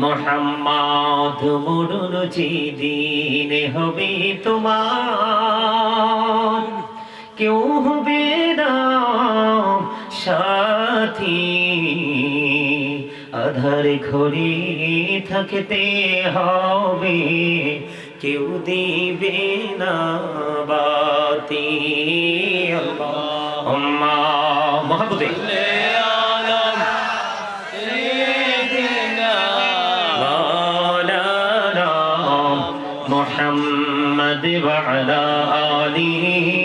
মোহাম্মদ মরুর জিদিন হবে তোমার। কেউ হবে না সাথী। আধার ঘড়ি থাকতে হবে। কেউ দিবে না বাতি আল্লাহ মহাবুদে مولانا محمد وعلى آله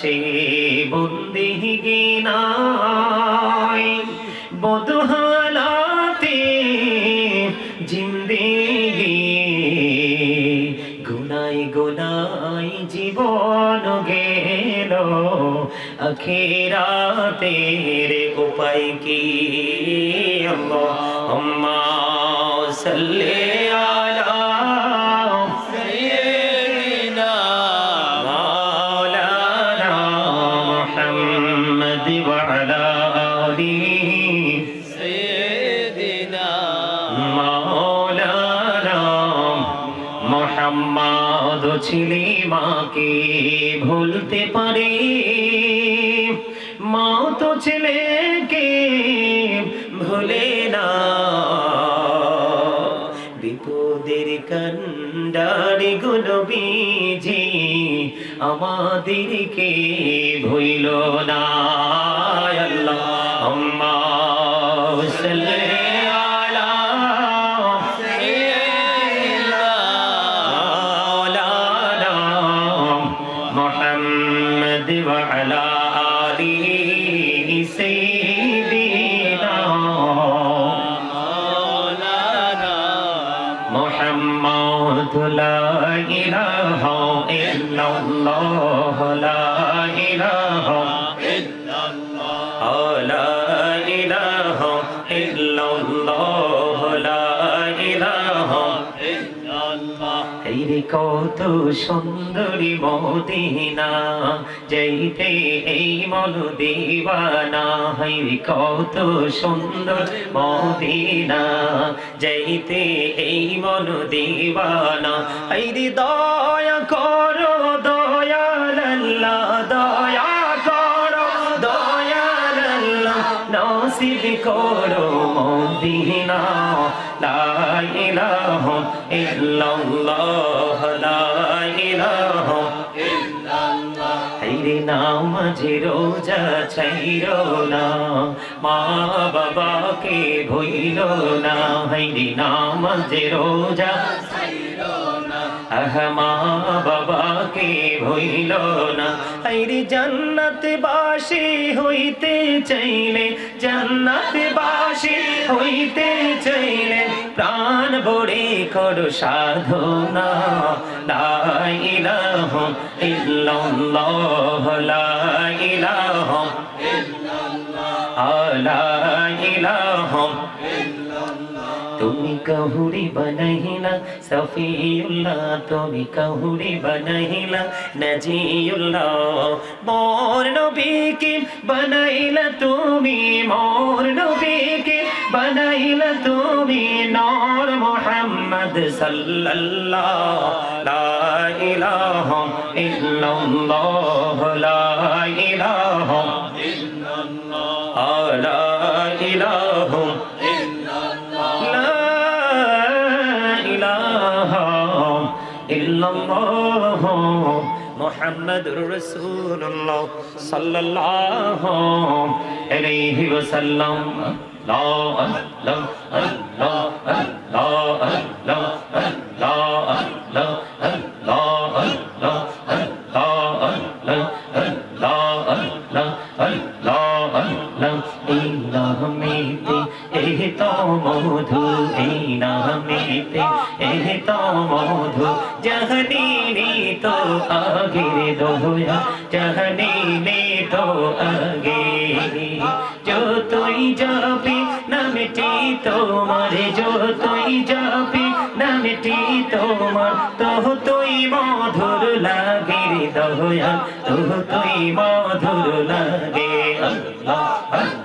আছে বন্দি গিনায় বদহালাতে জিন্দেগি গুনাই গুনাই জীবন গেল আখেরাতের উপায় কি? আল্লাহুম্মা সাল্লি মোহাম্মদ ছিলি মাকে, ভুলতে পারে। মা তো ছেলেকে ভুলে না। বিপদের কান্ডারি গুলো বীজি আমাদেরকে ভুইল না। আল্লাহ, আম্মা সাল্লি آله سيدنا محمد لا إله إلا الله কত সুন্দরী মদিনা, যাইতে এই মন দিবানা হাই কত সুন্দর মদিনা, যাইতে এই মন দিবানা হাই দয়া করো মদিনা লা ইলাহা ইল্লাল্লাহ, লা ইলাহা হাইরে নামাজে রোজা ছাইরো না, মা বাবাকে ভইল না। হাইরে নামাজে রোজা আহ, মা বাবাকে ভইল না। হাইরে জান্নাত বাসী হইতে চাইলে জান্নাত বাসী হইতে চাইলে প্রাণ ভরে করো সাধনা। তুমি কাহুরি বানাইলা, সফিউল্লাহ, তুমি কাহুরি বানাইলা, নজিউল্লাহ, মোর নবীকে বানাইলা তুমি, মোর নবীকে বানাইলা তুমি, নূর মুহাম্মদ সাল্লাল্লাহ, লা ইলাহা ইল্লাল্লাহ, লা ইলাহা লা ইলাহা ইল্লাল্লাহ মুহাম্মাদুর রাসূলুল্লাহ সাল্লাল্লাহু আলাইহি ওয়াসাল্লাম লা লা লা লা লা লা লা এই তো মধু এই নামেতে এই তো মধু জহনি নে তো আগে দোয়া জহনি নে তো আগে जो তুই যাবে নামটি তোমার जो তুই যাবে নামটি তোমার তো তুই মধুর লাগে রে দয়া তো তুই মধুর লাগে আল্লাহ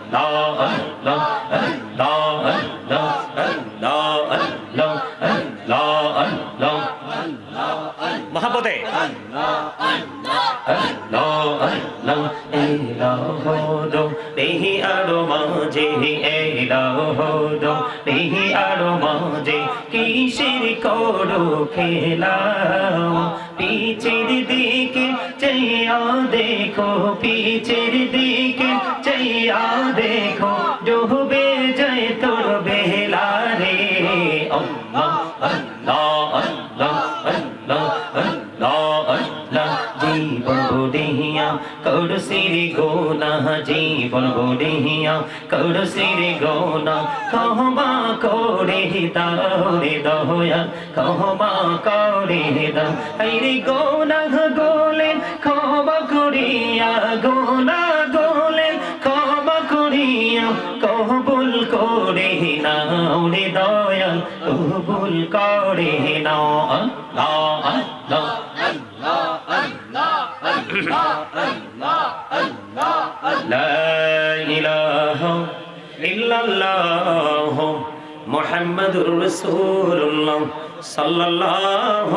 করো খেলাও। পিছের দিকে চাইয়া দেখো পিছের দিকে চাইয়া দেখো। করসির গোনা জীবন বুড়িয়া করসির গোনা কহমা করে দাও রে দয়া কহমা করে দাও আইরে গোনা গোলেন ক্ষমা করিয়া গোনা গোলেন ক্ষমা করিয়া কবুল করে নাও রে দয়াল কবুল করে নাও আল্লাহ আল্লাহ। لا إله إلا الله محمد رسول الله صلى الله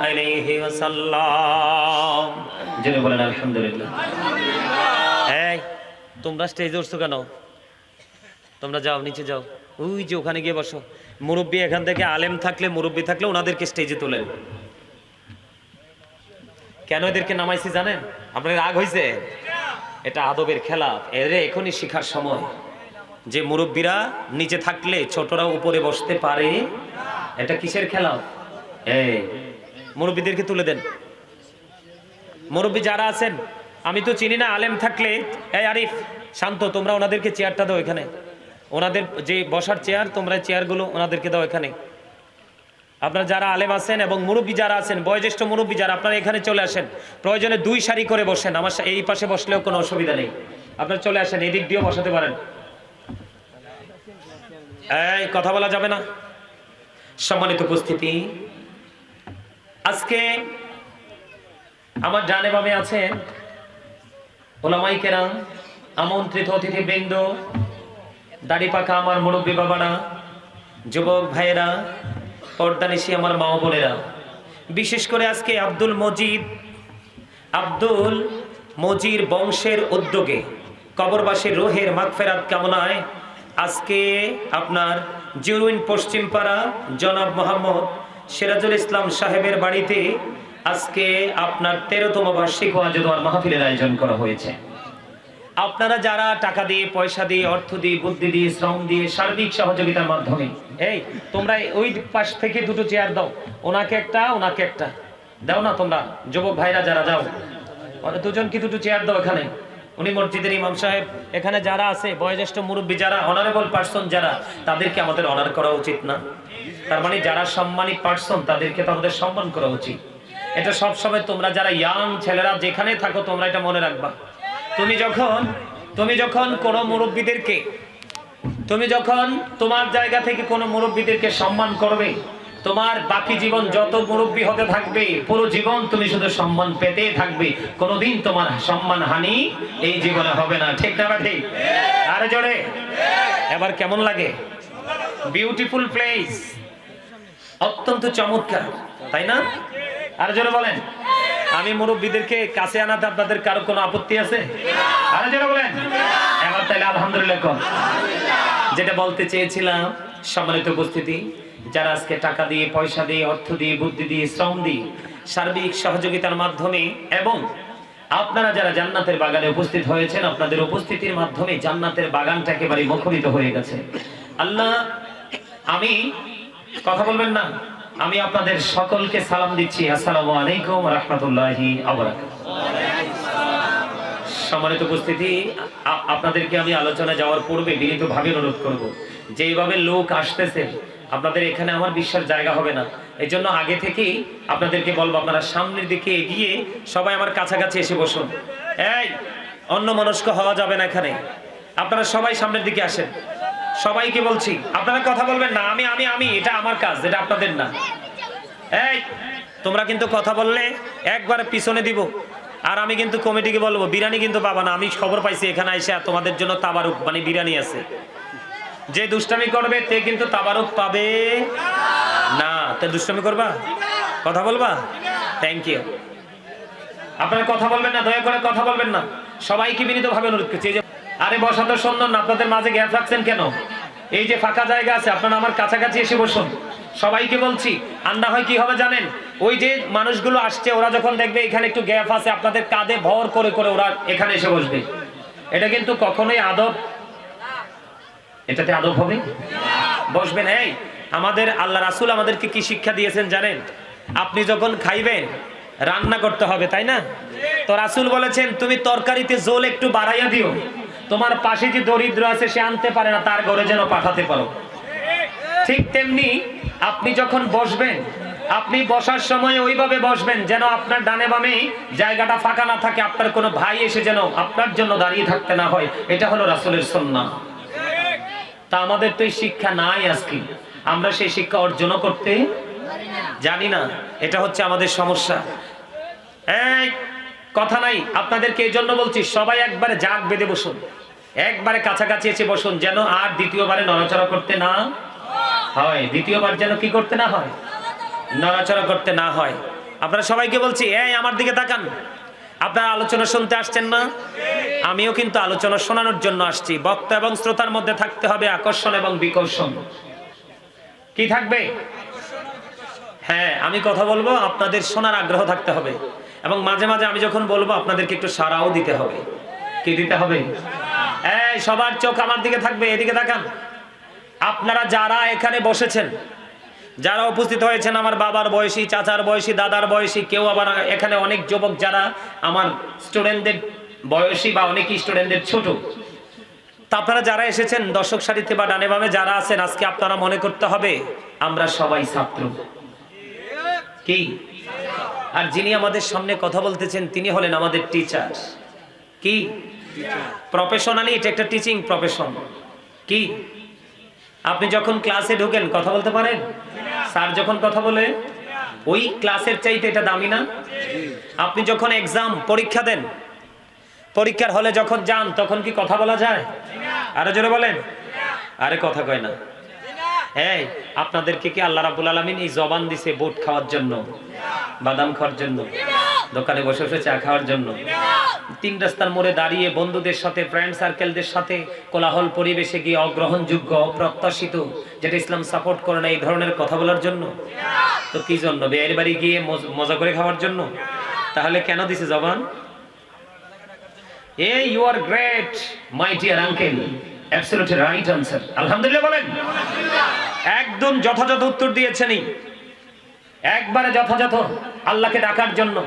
عليه وسلم জেনে বলেন আলহামদুলিল্লাহ এই তোমরা স্টেজে উঠছো কেন তোমরা যাও নিচে যাও ওই যে ওখানে গিয়ে বসো মুরব্বী এখান থেকে আলেম থাকলে মুরব্বী থাকলে ওনাদেরকে স্টেজে তোলেন কেন এদেরকে নামাইছি জানেন আপনার রাগ হয়েছে এটা আদবের খেলা। এরে, এখনই শিখার সময়। যে মুরব্বীরা নিচে থাকলে ছোটরা উপরে বসতে পারে। এটা কিসের খেলা? এই, মুরব্বীদেরকে তুলে দেন। মুরব্বী যারা আছেন, আমি তো চিনি না, আলেম থাকলে। এই আরিফ, শান্ত, তোমরা ওনাদেরকে চেয়ারটা দাও এখানে। ওনাদের যে বসার চেয়ার তোমরা চেয়ারগুলো ওনাদেরকে দাও এখানে। আপনারা যারা আলেম আছেন এবং মুরব্বী যারা আছেন, বয়োজ্যেষ্ঠ মুরব্বী যারা, আপনারা এখানে চলে আসেন। প্রয়োজনে দুই সারি করে বসেন, আমার এই পাশে বসলেও কোনো অসুবিধা নেই। আপনারা চলে আসেন, এদিক দিয়েও বসাতে পারেন। এই, কথা বলা যাবে না। সম্মানিত উপস্থিতি। আজকে আমার ডানে বামে আছেন ওলামাই কেরাম, আমন্ত্রিত অতিথিবৃন্দ, দাড়ি পাকা আমার মুরব্বী বাবারা, যুবক ভাইয়েরা পর্দানিশি আমার মা বোনেরা। বিশেষ করে আজকে আব্দুল মজিদ, আব্দুল মজির বংশের উদ্যোগে, কবরবাসীর রোহের মাগফেরাত কামনায় আজকে আপনার জিরুইন পশ্চিমপাড়া জনাব মোহাম্মদ সিরাজুল ইসলাম সাহেবের বাড়িতে আজকে আপনার তেরোতম বার্ষিক ওয়াজুদ মাহফিলের আয়োজন করা হয়েছে। আপনারা যারা টাকা দিয়ে, পয়সা দিয়ে, অর্থ দিয়ে, বুদ্ধি দিয়ে, শ্রম দিয়ে সার্বিক সহযোগিতার মাধ্যমে, এই, তোমরা ওই পাশ থেকে দুটো চেয়ার দাও। ওনাকে একটা ওনাকে একটা। দাও না তোমরা, যুবক ভাইরা যারা, যাও। দুজন কি দুটো চেয়ার দাও এখানে। উনি মসজিদের ইমাম সাহেব। এখানে যারা আছে, বয়োজ্যেষ্ঠ মুরব্বী যারা অনারেবল পার্সন যারা, তাদেরকে আমাদের অনার করা উচিত না। তার মানে যারা সম্মানী পার্সন তাদেরকে তো আমাদের সম্মান করা উচিত। এটা সবসময় তোমরা যারা ইয়াং ছেলেরা, যেখানে থাকো, তোমরা এটা মনে রাখবা। তুমি যখন তুমি যখন কোনো মুরব্বীদেরকে তুমি যখন তোমার জায়গা থেকে কোনো মুরব্বীদেরকে সম্মান করবে তোমার বাকি জীবন যত মুরব্বী হতে থাকবে পুরো জীবন তুমি শুধু সম্মান পেতে থাকবে। কোনোদিন তোমার সম্মান হানি এই জীবনে হবে না। ঠিক না ঠিক আরে জোরে। এবার কেমন লাগে? বিউটিফুল প্লেস অত্যন্ত চমৎকার। তাই না? আর জোরে বলেন। আমি মুরব্বীদেরকে কাছে আনাতে আপনাদের কারও কোনো আপত্তি আছে? বলেন। এবার তাহলে আলহামদুলিল্লাহ কম যেটা বলতে চেয়েছিলাম, সম্মানিত উপস্থিতি, যারা আজকে টাকা দিয়ে, পয়সা দিয়ে, অর্থ দিয়ে, বুদ্ধি দিয়ে, শ্রম দিয়ে, সার্বিক সহযোগিতার মাধ্যমে এবং আপনারা যারা জান্নাতের বাগানে উপস্থিত হয়েছেন, আপনাদের উপস্থিতির মাধ্যমে জান্নাতের বাগানটা একেবারে মুখরিত হয়ে গেছে। আল্লাহ, আমি কথা বলবেন না? আমি আপনাদের সকলকে সালাম দিচ্ছি। আসসালামু আলাইকুম রহমতুল্লাহি সম্মানিত উপস্থিতি আপনাদেরকে আমি আলোচনা যাওয়ার পূর্বে বিনীতভাবে অনুরোধ করব। যে এইভাবে লোক আসতেছে, আপনাদের এখানে আমার বিশ্বাস জায়গা হবে না। এই জন্য আগে থেকেই আপনাদেরকে বলব, আপনারা সামনের দিকে এগিয়ে সবাই আমার কাছাকাছি এসে বসুন। এই অন্য মনস্ক হওয়া যাবে না এখানে। আপনারা সবাই সামনের দিকে আসেন। সবাইকে বলছি, আপনারা কথা বলবেন না, আমি আমি আমি, এটা আমার কাজ, এটা আপনাদের না। এই, তোমরা কিন্তু কথা বললে একবারে পিছনে দিব, আর আমি কিন্তু কমিটিকে বলব, বিরিয়ানি কিন্তু পাবা না, আমি খবর পাইছি এখানে এসে তোমাদের জন্য তাবারুক মানে বিরিয়ানি আছে। যে দুষ্টামি করবে, তে কিন্তু তাবারুক পাবে না। তে দুষ্টামি করবা? কথা বলবা? থ্যাংক ইউ আপনারা কথা বলবেন না, দয়া করে কথা বলবেন না। সবাইকে বিনীত ভাবে অনুরোধ করছি আরে বসা তো সুন্দর না, আপনাদের মাঝে গ্যাপ রাখছেন কেন? এই যে ফাঁকা জায়গা আছে, আপনারা আমার কাছাকাছি এসে বসুন। সবাইকে বলছি আর না হয় কি হবে জানেন? ওই যে মানুষগুলো আসছে, ওরা যখন দেখবে এখানে একটু গ্যাপ আছে, আপনাদের কাঁধে ভর করে করে ওরা এখানে এসে বসবে। এটা কিন্তু কখনোই আদব এটাতে আদব হবে? বসবেন, এই, আমাদের আল্লাহ রাসুল আমাদেরকে কি শিক্ষা দিয়েছেন জানেন? আপনি যখন খাইবেন, রান্না করতে হবে, তাই না? তো রাসুল বলেছেন, তুমি তরকারিতে জোল একটু বাড়াইয়া দিও। তোমার পাশে যে দরিদ্র আছে, সে আনতে পারে না, তার ঘরে যেন পাঠাতে পারো। ঠিক তেমনি আপনি যখন বসবেন, আপনি বসার সময় ওইভাবে বসবেন যেন আপনার ডানে বামে জায়গাটা ফাঁকা না থাকে, আপনার কোনো ভাই এসে যেন আপনার জন্য দাঁড়িয়ে থাকতে না হয়, এটা হলো রাসুলের সন্না তা আমাদের তো এই শিক্ষা নাই আজকে। আমরা সেই শিক্ষা অর্জনও করতে জানি না, এটা হচ্ছে আমাদের সমস্যা। এই কথা নাই, আপনাদেরকে এই জন্য বলছি, সবাই একবারে জাগ বেঁধে বসুন। একবারে কাছাকাছি এসে বসুন, যেন আর দ্বিতীয়বারে নড়াচড়া করতে না হয়। দ্বিতীয়বার যেন কি করতে না হয়? নড়াচড়া করতে না হয়। আপনারা সবাইকে বলছি, এই, আমার দিকে তাকান। আপনারা আলোচনা শুনতে আসছেন না? আমিও কিন্তু আলোচনা শোনানোর জন্য আসছি। বক্তা এবং শ্রোতার মধ্যে থাকতে হবে আকর্ষণ এবং বিকর্ষণ। কি থাকবে? হ্যাঁ আমি কথা বলব, আপনাদের শোনার আগ্রহ থাকতে হবে। এবং মাঝে মাঝে আমি যখন বলব, আপনাদেরকে একটু সারাও দিতে হবে। কি দিতে হবে? এই, সবার চোখ আমার দিকে থাকবে, এদিকে দেখান আপনারা যারা এখানে বসেছেন, যারা উপস্থিত হয়েছেন, আমার বাবার বয়সী, চাচার বয়সী, দাদার বয়সী, কেউ আবার এখানে অনেক যুবক যারা আমার স্টুডেন্টদের বয়সী বা অনেক স্টুডেন্টদের ছোট, তা আপনারা যারা এসেছেন, দর্শক সারিতে বা ডানে বামে যারা আছেন, আজকে আপনারা মনে করতে হবে, আমরা সবাই ছাত্র। কি? আর যিনি আমাদের সামনে কথা বলতেছেন, তিনি হলেন আমাদের টিচার কি? প্রফেশনালি এটা একটা টিচিং প্রফেশন কি? আপনি যখন ক্লাসে ঢোকেন, কথা বলতে পারেন? স্যার যখন কথা বলে, ওই ক্লাসের চাইতে এটা দামি না? আপনি যখন এক্সাম পরীক্ষা দেন, পরীক্ষার হলে যখন যান, তখন কি কথা বলা যায়? আরও জোরে বলেন। আরে কথা কয় না। এই, আপনাদেরকে কি আল্লাহ রাবুল আলমিন এই জবান দিছে বুট খাওয়ার জন্য? বাদাম খাওয়ার জন্য? দোকানে বসে বসে চা খাওয়ার জন্য? তিন রাস্তার মোড়ে দাঁড়িয়ে বন্ধুদের সাথে ফ্রেন্ড সার্কেলদের সাথে কোলাহল পরিবেশে গিয়ে অগ্রহণযোগ্য, অপ্রত্যাশিত, যেটা ইসলাম সাপোর্ট করে না, এই ধরনের কথা বলার জন্য? তো কি জন্য? বিয়ের বাড়ি গিয়ে মজ- করে খাওয়ার জন্য? তাহলে কেন দিছে জবান? এ you are great my dear uncle absolutely right answer আলহামদুলিল্লাহ বলেন। একদম যথাযথ উত্তর দিয়েছেনই। একবারে যথাযথ আল্লাহকে ডাকার জন্য।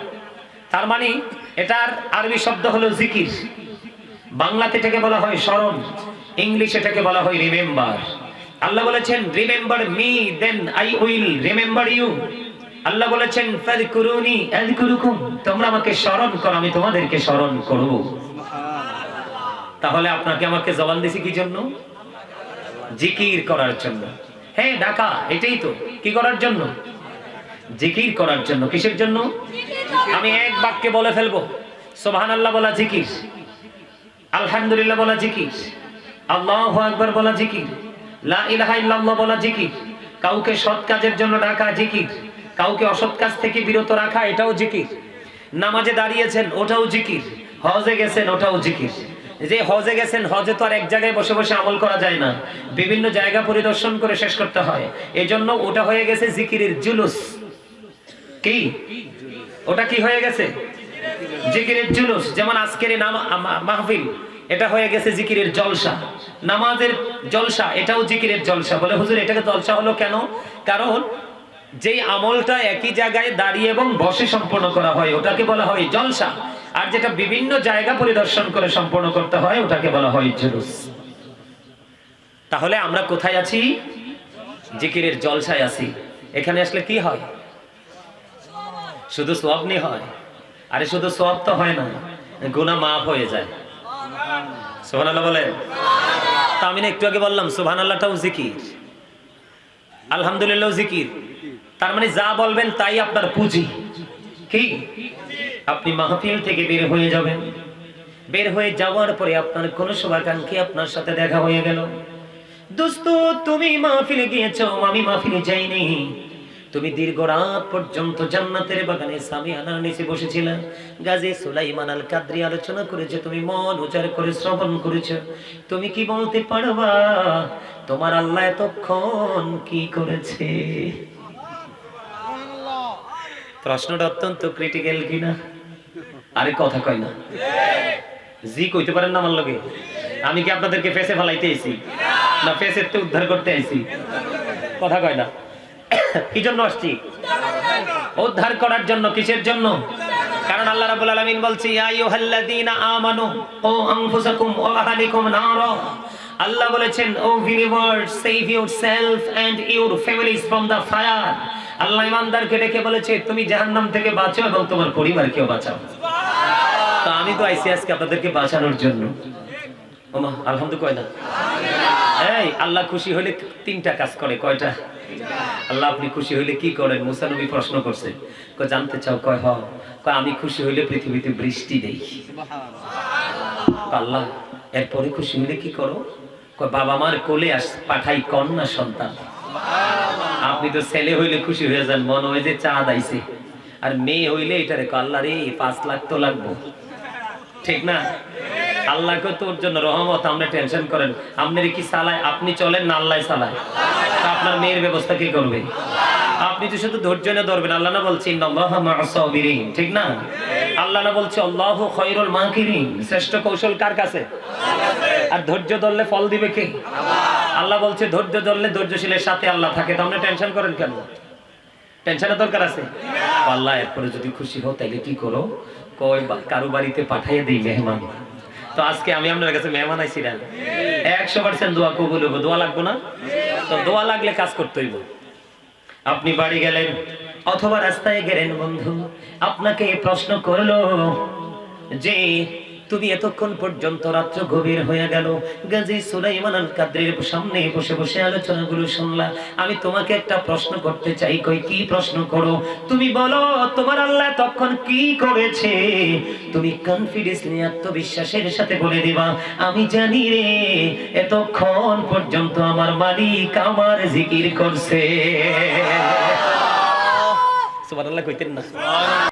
তার মানে এটার আরবি শব্দ হলো জিকির। বাংলাতে এটাকে বলা হয় স্মরণ। ইংলিশ এটাকে বলা হয় রিমেম্বার আল্লাহ বলেছেন remember me then I will remember you আল্লাহ বলেছেন, ফাযকুরুনি আযকুরুকুম। তোমরা আমাকে স্মরণ করো, আমি তোমাদেরকে স্মরণ করব। তাহলে আপনাকে আমাকে জবান দিছি কি জন্য? জিকির করার জন্য। হ্যাঁ ডাকা এটাই তো। কি করার জন্য? জিকির করার জন্য। কিসের জন্য? আমি এক বাক্যে বলে ফেলব। সোহান আল্লাহ বলা জিকির। আলহামদুলিল্লাহ বলা জিকির। আল্লাহ আকবর বলা জিকির। লা ইলাহা বলা জিকির। কাউকে সৎ কাজের জন্য ডাকা জিকির। কাউকে অসৎ কাজ থেকে বিরত রাখা, এটাও জিকির। নামাজে দাঁড়িয়েছেন, ওটাও জিকির। হজে গেছেন, ওটাও জিকির। যে হজে গেছেন, হজে তো আর এক জায়গায় বসে বসে আমল করা যায় না। বিভিন্ন জায়গা পরিদর্শন করে শেষ করতে হয়। এজন্য ওটা হয়ে গেছে জিকিরের জুলুস। কি? ওটা কি হয়ে গেছে? জিকিরের জুলুস। যেমন আজকের নাম মাহফিল, এটা হয়ে গেছে জিকিরের জলসা। নামাজের জলসা, এটাও জিকিরের জলসা। বলে, হুজুর, এটাকে জলসা হলো কেন? কারণ যেই আমলটা একই জায়গায় দাঁড়িয়ে এবং বসে সম্পন্ন করা হয়, ওটাকে বলা হয় জলসা। আর যেটা বিভিন্ন জায়গা পরিদর্শন করে সম্পন্ন করতে হয়, ওটাকে বলা হয় জুলুস। তাহলে আমরা কোথায় আছি? জিকিরের জলসায় আছি। এখানে আসলে কি হয়? শুধু সোয়াবনি হয়। আরে শুধু সোয়াব তো হয় না, গুনাহ মাফ হয়ে যায়। সুবহান আল্লাহ বলেন। তা আমি না একটু আগে বললাম সুবহান আল্লাহটাও জিকির। আলহামদুলিল্লাহ জিকির। তার মানে যা বলবেন তাই আপনার পুঁজি। কি? আপনি মাহফিল থেকে বের হয়ে যাবেন। বের হয়ে যাওয়ার পরে আপনার কোন শুভাকাঙ্ক্ষী আপনার সাথে দেখা হয়ে গেল। দোস্ত, তুমি মাহফিলে গিয়েছো, আমি মাহফিলে যাইনি। তুমি দীর্ঘ রাত পর্যন্ত জান্নাতের বাগানে সামি আনার নিচে বসেছিলে। গাজী সুলাইমান আল কাদরি আলোচনা করেছে, তুমি মন উচার করে শ্রবণ করেছ। তুমি কি বলতে পারবা, তোমার আল্লাহ এতক্ষণ কি করেছে? প্রশ্নটা অত্যন্ত ক্রিটিক্যাল কিনা? আরে কথা কয় না। জি কইতে পারেন না আমার লগে? আমি কি আপনাদেরকে ফেসে ফেলাইতে আইছি? না ফেসের তো উদ্ধার করতে আইছি? কথা কয় না। কি জন্য আসছি? উদ্ধার করার জন্য, কিসের জন্য? কারণ আল্লাহ রাব্বুল আলামিন বলছে, ইয়া আইয়ুহাল্লাযীনা আমানু, ও আনফুসাকুম ওয়া আহলিকুম নারা। আল্লাহ বলেছেন O believers save yourself and your families from the fire আল্লাহ ইমানদারকে ডেকে বলেছে, তুমি জাহান্নাম থেকে বাঁচো এবং তোমার পরিবারকেও বাঁচাও। তো আমি তো আইসি আজকে আপনাদেরকে বাঁচানোর জন্য। এই, আল্লাহ খুশি হলে তিনটা কাজ করে, কয়টা? আল্লাহ আপনি খুশি কি করেন? প্রশ্ন করছে জানতে চাও? হ আমি খুশি হইলে পৃথিবীতে বৃষ্টি দেই আল্লাহ, এরপরে খুশি হইলে কি করো? বাবা মার কোলে আস, পাঠাই কন্যা সন্তান। আপনি তো ছেলে হইলে খুশি হয়ে যান, মনে হয় যে চাঁদ আইছে আর মেয়ে হইলে এটা রেখো আল্লাহ রে, পাঁচ লাখ তো লাগবো। ঠিক না? আল্লাহকে তোর জন্য রহমত, আপনি টেনশন করেন। আপনার কি চালায় আপনি চলেন না, আল্লাহ চালায় তা আপনার মেয়ের ব্যবস্থা কি করবে? আপনি তো শুধু ধৈর্য নিয়ে ধরবেন। আল্লাহ না বলছি ঠিক না? আল্লাহ না বলছে, আল্লাহু খায়রুল মাকিরিন। শ্রেষ্ঠ কৌশল কার কাছে? আর ধৈর্য ধরলে ফল দিবে কে? আল্লাহ বলছে, ধৈর্য ধরলে ধৈর্যশীলের সাথে আল্লাহ থাকে। তো আপনি টেনশন করেন কেন? টেনশনের দরকার আছে? আল্লাহ, এরপরে যদি খুশি হও তাহলে কি করো? কই কারও বাড়িতে পাঠাইয়ে দিই মেহমান। তো আজকে আমি আপনার কাছে মেহমান আইছিলাম একশো পার্সেন্ট দোয়া কবুল হব দোয়া লাগবো না? তো দোয়া লাগলে কাজ করতে হইব। আপনি বাড়ি গেলেন, অথবা রাস্তায় গেলেন, বন্ধু, আপনাকে প্রশ্ন করল যে তুমি এতক্ষণ পর্যন্ত রাত্র গভীর হয়ে গেল। গাজী সুলাইমান আল কাদ্রির সামনে বসে বসে আলোচনাগুলো শুনলা। আমি তোমাকে একটা প্রশ্ন করতে চাই, কই কি প্রশ্ন করো? তুমি বলো, তোমার আল্লাহ তখন কি করেছে? তুমি কনফিডেন্স নিয়ে আত্মবিশ্বাসের সাথে বলে দিবা, আমি জানি রে, এতক্ষণ পর্যন্ত আমার মালিক আমার জিকির করছে। সুবহানাল্লাহ, কইতেন না।